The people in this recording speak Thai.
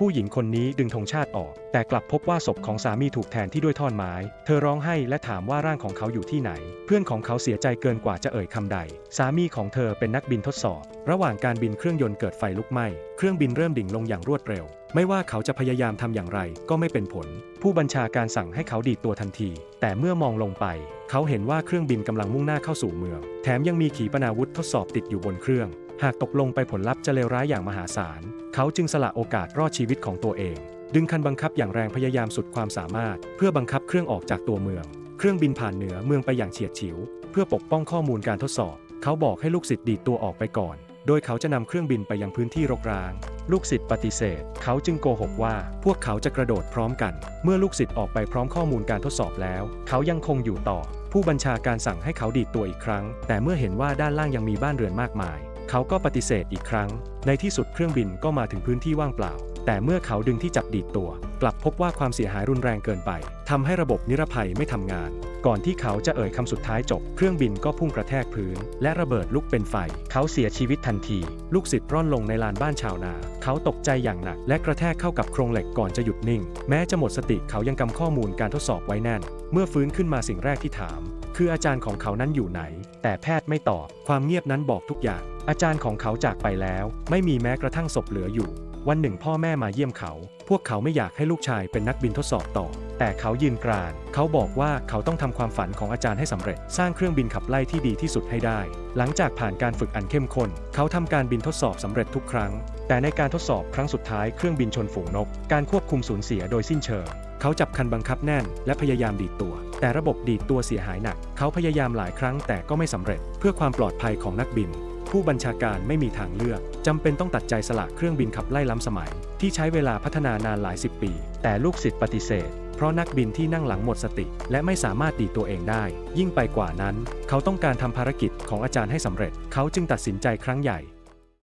ผู้หญิงคนนี้ดึงธงชาติออก แต่กลับพบว่าศพของสามีถูกแทนที่ด้วยท่อนไม้ เธอร้องไห้และถามว่าร่างของเขาอยู่ที่ไหน เพื่อนของเขาเสียใจเกินกว่าจะเอ่ยคำใด สามีของเธอเป็นนักบินทดสอบ ระหว่างการบินเครื่องยนต์เกิดไฟลุกไหม้ เครื่องบินเริ่มดิ่งลงอย่างรวดเร็ว ไม่ว่าเขาจะพยายามทำอย่างไรก็ไม่เป็นผล ผู้บัญชาการสั่งให้เขาดีดตัวทันที แต่เมื่อมองลงไป เขาเห็นว่าเครื่องบินกำลังมุ่งหน้าเข้าสู่เมือง แถมยังมีขีปนาวุธทดสอบติดอยู่บนเครื่อง หากตกลงไปผลลัพธ์จะเลวร้ายอย่างมหาศาล เขาจึงสละโอกาสรอดชีวิตของตัวเอง ดึงคันบังคับอย่างแรงพยายามสุดความสามารถ เพื่อบังคับเครื่องออกจากตัวเมือง เครื่องบินผ่านเหนือเมืองไปอย่างเฉียดฉิว เพื่อปกป้องข้อมูลการทดสอบ เขาบอกให้ลูกศิษย์ดีดตัวออกไปก่อน โดยเขาจะนำเครื่องบินไปยังพื้นที่รกร้าง ลูกศิษย์ปฏิเสธ เขาจึงโกหกว่า พวกเขาจะกระโดดพร้อมกัน เมื่อลูกศิษย์ออกไปพร้อมข้อมูลการทดสอบแล้ว เขายังคงอยู่ต่อ ผู้บัญชาการสั่งให้เขาดีดตัวอีกครั้ง แต่เมื่อเห็นว่าด้านล่างยังมีบ้านเรือนมากมาย เขาก็ปฏิเสธอีกครั้ง ในที่สุดเครื่องบินก็มาถึงพื้นที่ว่างเปล่า แต่เมื่อเขาดึงที่จับดีดตัว กลับพบว่าความเสียหายรุนแรงเกินไปทำให้ระบบนิรภัยไม่ทำงาน ก่อนที่เขาจะเอ่ยคำสุดท้ายจบ เครื่องบินก็พุ่งกระแทกพื้น และระเบิดลุกเป็นไฟ เขาเสียชีวิตทันที ลูกศิษย์ร่อนลงในลานบ้านชาวนา เขาตกใจอย่างหนัก และกระแทกเข้ากับโครงเหล็กก่อนจะหยุดนิ่ง แม้จะหมดสติเขายังกำข้อมูลการทดสอบไว้แน่น เมื่อฟื้นขึ้นมาสิ่งแรกที่ถาม คืออาจารย์ของเขานั้นอยู่ไหน แต่แพทย์ไม่ตอบ ความเงียบนั้นบอกทุกอย่าง อาจารย์ของเขาจากไปแล้ว ไม่มีแม้กระทั่งศพเหลืออยู่ วันหนึ่งพ่อแม่มาเยี่ยมเขา พวกเขาไม่อยากให้ลูกชายเป็นนักบินทดสอบต่อ แต่เขายืนกราน เขาบอกว่าเขาต้องทำความฝันของอาจารย์ให้สำเร็จ สร้างเครื่องบินขับไล่ที่ดีที่สุดให้ได้ หลังจากผ่านการฝึกอันเข้มข้น เขาทำการบินทดสอบสำเร็จทุกครั้ง แต่ในการทดสอบครั้งสุดท้ายเครื่องบินชนฝูงนก การควบคุมสูญเสียโดยสิ้นเชิงเขาจับคันบังคับแน่นและพยายามดีดตัว แต่ระบบดีดตัวเสียหายหนัก เขาพยายามหลายครั้งแต่ก็ไม่สำเร็จ เพื่อความปลอดภัยของนักบิน ผู้บัญชาการไม่มีทางเลือกจำเป็นต้องตัดใจสละเครื่องบินขับไล่ล้ำสมัย ที่ใช้เวลาพัฒนานานหลายสิบปี แต่ลูกศิษย์ปฏิเสธ เพราะนักบินที่นั่งหลังหมดสติ และไม่สามารถดีตัวเองได้ ยิ่งไปกว่านั้น เขาต้องการทำภารกิจของอาจารย์ให้สำเร็จ เขาจึงตัดสินใจครั้งใหญ่